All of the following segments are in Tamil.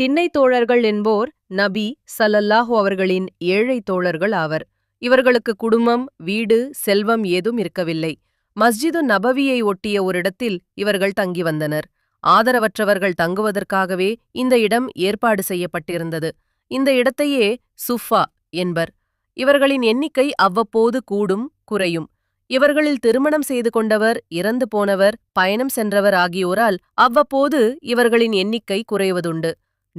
திண்ணை தோழர்கள் என்போர் நபி சலல்லாஹு அவர்களின் ஏழை தோழர்கள் ஆவர். இவர்களுக்கு குடும்பம் வீடு செல்வம் ஏதும் இருக்கவில்லை. மஸ்ஜிது நபவியை ஒட்டிய ஓரிடத்தில் இவர்கள் தங்கி வந்தனர். ஆதரவற்றவர்கள் தங்குவதற்காகவே இந்த இடம் ஏற்பாடு செய்யப்பட்டிருந்தது. இந்த இடத்தையே சுஃபா என்பர். இவர்களின் எண்ணிக்கை அவ்வப்போது கூடும் குறையும். இவர்களில் திருமணம் செய்து கொண்டவர் இறந்து போனவர் பயணம் சென்றவர் ஆகியோரால் அவ்வப்போது இவர்களின் எண்ணிக்கை குறைவதுண்டு.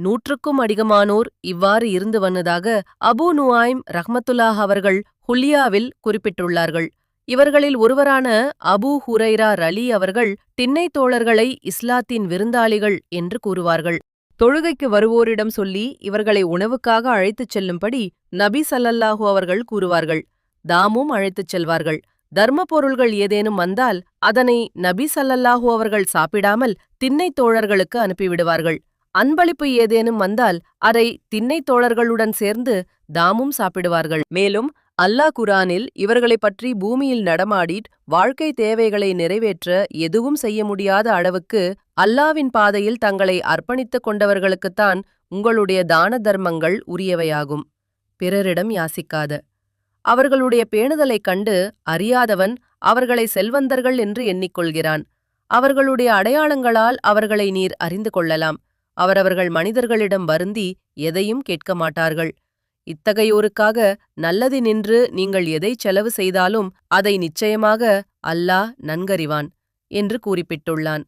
நூற்றுக்கும் அதிகமானோர் இவ்வாறு இருந்து வந்ததாக அபூ நுவாய்ம் ரஹ்மத்துல்லாஹ் அவர்கள் ஹுல்லியாவில் குறிப்பிட்டுள்ளார்கள். இவர்களில் ஒருவரான அபூ ஹுரைரா ரலி அவர்கள் திண்ணை தோழர்களை இஸ்லாத்தின் விருந்தாளிகள் என்று கூறுவார்கள். தொழுகைக்கு வருவோரிடம் சொல்லி இவர்களை உணவுக்காக அழைத்துச் செல்லும்படி நபி சல்லல்லாஹூ அவர்கள் கூறுவார்கள். தாமும் அழைத்துச் செல்வார்கள். தர்ம பொருள்கள் ஏதேனும் வந்தால் அதனை நபி சல்லல்லாஹூ அவர்கள் சாப்பிடாமல் திண்ணை தோழர்களுக்கு அனுப்பிவிடுவார்கள். அன்பளிப்பு ஏதேனும் வந்தால் அதை திண்ணை தோழர்களுடன் சேர்ந்து தாமும் சாப்பிடுவார்கள். மேலும் அல்லாஹ் குரானில் இவர்களைப் பற்றி பூமியில் நடமாடி வாழ்க்கை தேவைகளை நிறைவேற்ற எதுவும் செய்ய முடியாத அளவுக்கு அல்லாவின் பாதையில் தங்களை அர்ப்பணித்துக் கொண்டவர்களுக்குத்தான் உங்களுடைய தான தர்மங்கள் உரியவையாகும். பிறரிடம் யாசிக்காத. அவர்களுடைய பேணுதலைக் கண்டு அறியாதவன் அவர்களை செல்வந்தர்கள் என்று எண்ணிக்கொள்கிறான் அவர்களுடைய அடையாளங்களால் அவர்களை நீர் அறிந்து கொள்ளலாம். அவரவர்கள் மனிதர்களிடம் வருந்தி எதையும் கேட்க மாட்டார்கள் இத்தகையோருக்காக நல்லது நின்று நீங்கள் எதைச் செலவு செய்தாலும் அதை நிச்சயமாக அல்லாஹ் நன்கறிவான் என்று குறிப்பிட்டுள்ளான்.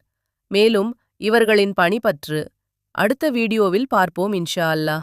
மேலும் இவர்களின் பணி பற்று அடுத்த வீடியோவில் பார்ப்போம் இன்ஷா அல்லாஹ்.